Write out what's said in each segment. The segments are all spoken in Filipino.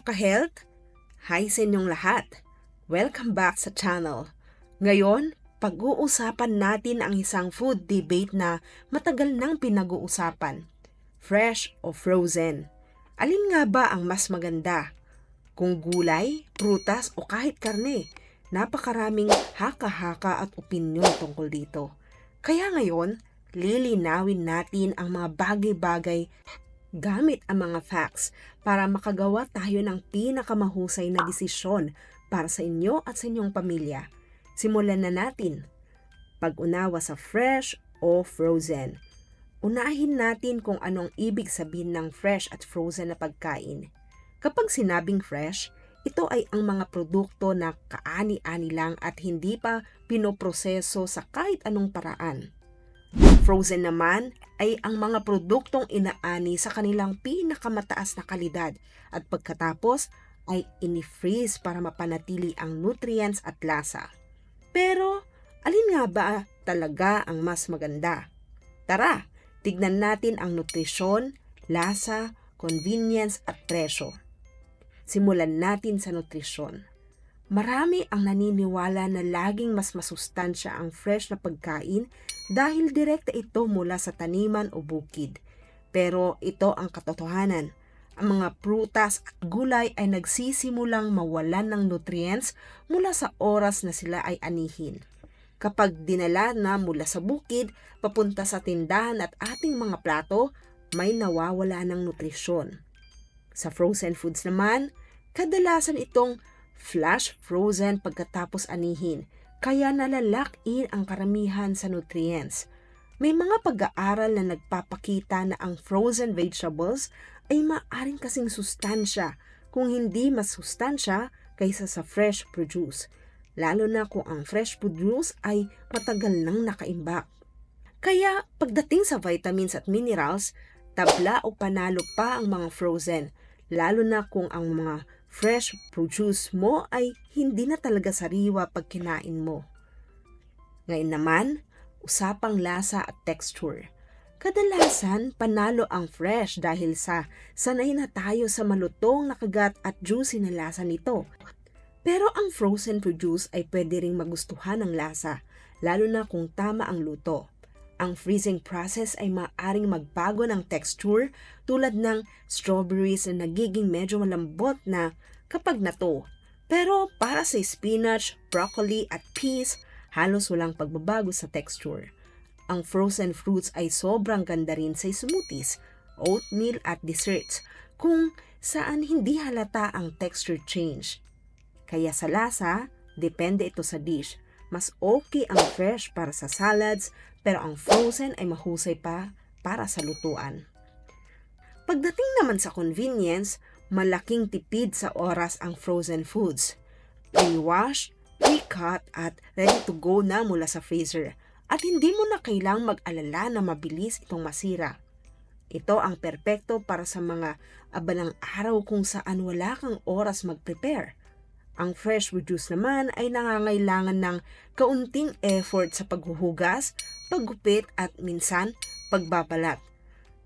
mga! Hi sa inyong lahat! Welcome back sa channel. Ngayon, pag-uusapan natin ang isang food debate na matagal nang pinag-uusapan. Fresh o frozen? Alin nga ba ang mas maganda? Kung gulay, prutas o kahit karne, napakaraming haka-haka at opinyon tungkol dito. Kaya ngayon, lilinawin natin ang mga bagay-bagay gamit ang mga facts para makagawa tayo ng pinakamahusay na desisyon para sa inyo at sa inyong pamilya. Simulan na natin. Pag-unawa sa fresh o frozen. Unahin natin kung anong ibig sabihin ng fresh at frozen na pagkain. Kapag sinabing fresh, ito ay ang mga produkto na kaani-ani lang at hindi pa pinoproseso sa kahit anong paraan. Frozen naman ay ang mga produktong inaani sa kanilang pinakamataas na kalidad at pagkatapos ay ini-freeze para mapanatili ang nutrients at lasa. Pero alin nga ba talaga ang mas maganda? Tara, tignan natin ang nutrisyon, lasa, convenience at presyo. Simulan natin sa nutrisyon. Marami ang naniniwala na laging mas masustansya ang fresh na pagkain dahil direkta ito mula sa taniman o bukid. Pero ito ang katotohanan. Ang mga prutas at gulay ay nagsisimulang mawalan ng nutrients mula sa oras na sila ay anihin. Kapag dinala na mula sa bukid, papunta sa tindahan at ating mga plato, may nawawala ng nutrisyon. Sa frozen foods naman, kadalasan itong flash frozen pagkatapos anihin, kaya nalalak-in ang karamihan sa nutrients. May mga pag-aaral na nagpapakita na ang frozen vegetables ay maaring kasing sustansya kung hindi mas sustansya kaysa sa fresh produce, lalo na kung ang fresh produce ay matagal nang nakaimbak. Kaya pagdating sa vitamins at minerals, tabla o panalo pa ang mga frozen, lalo na kung ang mga fresh produce mo ay hindi na talaga sariwa pag kinain mo. Ngayon naman, usapang lasa at texture. Kadalasan, panalo ang fresh dahil sa sanay na tayo sa malutong nakagat at juicy na lasa nito. Pero ang frozen produce ay pwede ring magustuhan ng lasa, lalo na kung tama ang luto. Ang freezing process ay maaring magbago ng texture tulad ng strawberries na nagiging medyo malambot na kapag nato. Pero para sa spinach, broccoli at peas, halos walang pagbabago sa texture. Ang frozen fruits ay sobrang ganda rin sa smoothies, oatmeal at desserts kung saan hindi halata ang texture change. Kaya sa lasa, depende ito sa dish. Mas okay ang fresh para sa salads, pero ang frozen ay mahusay pa para sa lutuan. Pagdating naman sa convenience, malaking tipid sa oras ang frozen foods. Pre-wash, pre-cut at ready to go na mula sa freezer at hindi mo na kailang mag-alala na mabilis itong masira. Ito ang perpekto para sa mga abalang araw kung saan wala kang oras mag-prepare. Ang fresh produce naman ay nangangailangan ng kaunting effort sa paghuhugas, paggupit at minsan pagbabalat.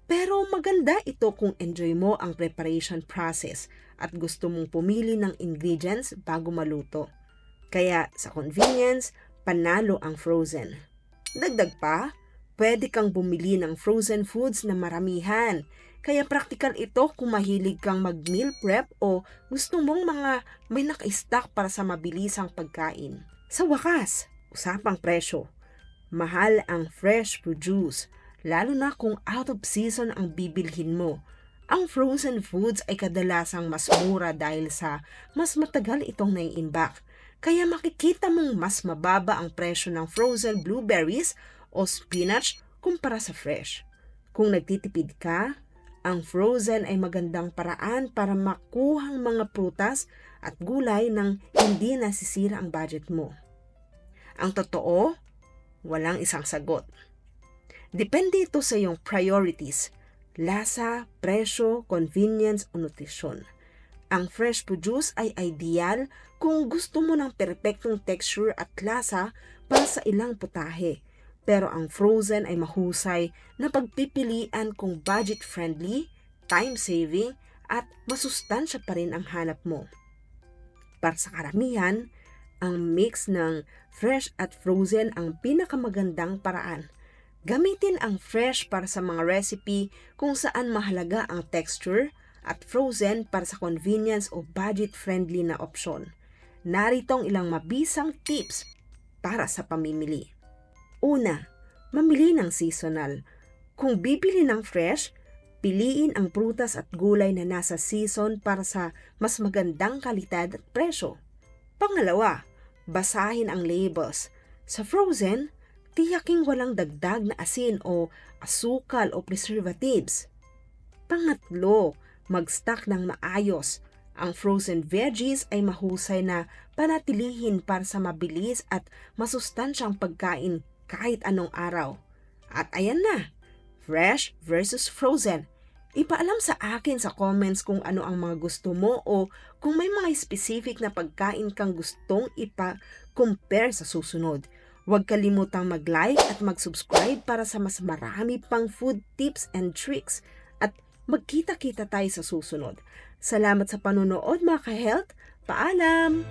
Pero maganda ito kung enjoy mo ang preparation process at gusto mong pumili ng ingredients bago maluto. Kaya sa convenience, panalo ang frozen. Dagdag pa, pwede kang bumili ng frozen foods na maramihan. Kaya practical ito kung mahilig kang mag-meal prep o gusto mong mga may naka-stock para sa mabilisang pagkain. Sa wakas, usapang presyo. Mahal ang fresh produce, lalo na kung out of season ang bibilhin mo. Ang frozen foods ay kadalasang mas mura dahil sa mas matagal itong naiimbak. Kaya makikita mong mas mababa ang presyo ng frozen blueberries o spinach kumpara sa fresh. Kung nagtitipid ka, ang frozen ay magandang paraan para makuhang mga prutas at gulay nang hindi nasisira ang budget mo. Ang totoo, walang isang sagot. Depende ito sa iyong priorities, lasa, presyo, convenience o nutrisyon. Ang fresh produce ay ideal kung gusto mo ng perpektong texture at lasa para sa ilang putahe. Pero ang frozen ay mahusay na pagpipilian kung budget-friendly, time-saving, at masustansya pa rin ang hanap mo. Para sa karamihan, ang mix ng fresh at frozen ang pinakamagandang paraan. Gamitin ang fresh para sa mga recipe kung saan mahalaga ang texture at frozen para sa convenience o budget-friendly na opsyon. Narito ang ilang mabisang tips para sa pamimili. Una, mamili ng seasonal. Kung bibili ng fresh, piliin ang prutas at gulay na nasa season para sa mas magandang kalidad at presyo. Pangalawa, basahin ang labels. Sa frozen, tiyaking walang dagdag na asin o asukal o preservatives. Pangatlo, mag-stock ng maayos. Ang frozen veggies ay mahusay na panatilihin para sa mabilis at masustansyang pagkain kahit anong araw. At ayan na, fresh versus frozen. Ipaalam sa akin sa comments kung ano ang mga gusto mo o kung may mga specific na pagkain kang gustong ipa-compare sa susunod. Huwag kalimutang mag-like at mag-subscribe para sa mas marami pang food tips and tricks at magkita-kita tayo sa susunod. Salamat sa panonood mga ka-health. Paalam!